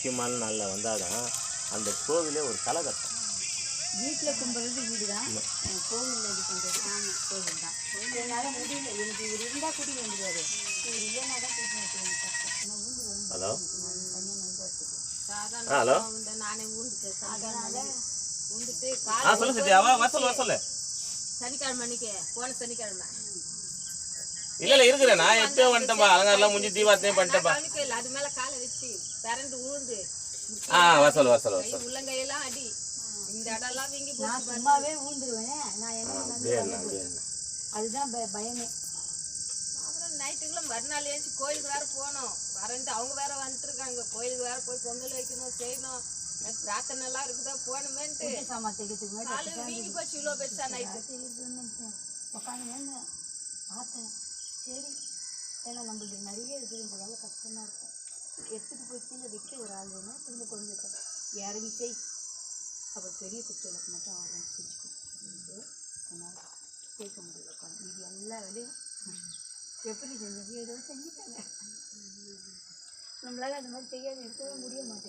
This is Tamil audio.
முக்கியமான நாளில் வந்தால் தான் அந்த கோவிலே ஒரு கலகட்டம் வீட்டில் கும்பிட்றது வீடு தான் கோவிலில் இது பண்ணுறது ஆமாம் கோவில் தான் என்னால் முடியல. எனக்கு இவர் இருந்தால் கூட்டிட்டு வந்துடுவார். இவர் இல்லைன்னா தான் கூட்டிட்டு வந்து ஹலோ? ஹலோ? நானே ஊந்துட்டேன் அதனால சொல்லு வர சொல்லு சனிக்கிழமை அன்னைக்கு. போன சனிக்கிழமை. இல்லை இல்லை இருக்கிறேன் நான் எப்பயோ வந்துட்டேன்ப்பா அலங்காரெல்லாம் முடிஞ்சு கவனிக்க இல்லை. அது மேல காலை வச்சு பிறண்டு உழுந்து ஆ உள்ளங்கையெல்லாம் அடி. இந்த இடம்லாம் வீங்கி நான் சும்மாவே ஊந்துருவேனே. நான் என்ன அதுதான் பய- பயமே. அப்புறம் நைட்டுக்குள்ள மறுநாள் ஏஞ்சி கோயிலுக்கு வேற போகணும் வரன்ட்டு அவங்க வேற வந்துட்டு இருக்காங்க கோயிலுக்கு வேற போய் பொங்கல் வைக்கணும் செய்யணும். பிரார்த்தனை எல்லாம் இருக்குதா? போகணுமேன்ட்டு. பூஜை சாமான் தைக்கிறதுக்கு முன்னாடி காலு வீங்கி போச்சு இவ்வளோ பெருசா நைட்டு உட்காந்து பார்த்தேன். சரி. ஏன்னா நம்மளுக்கு நிறைய இருக்குன்றதால கஷ்டமாக இருக்கும். எடுத்துகிட்டு போய் கீழே வைக்க ஒரு ஆள் வேணும் திரும்ப கொண்டு வைக்க இறங்கி செய். பெரிய குத்துவிளக்கு மட்டும் ஆகும் செஞ்சு கொடுத்து என்னால் கேட்க முடியல உட்காந்து. இது எல்லா வேலையும் எப்படி செஞ்சீங்க ஏதோ செஞ்சுட்டாங்க. நம்மளால அந்த மாதிரி செய்யாது இருக்கவே முடிய மாட்டேங்குது.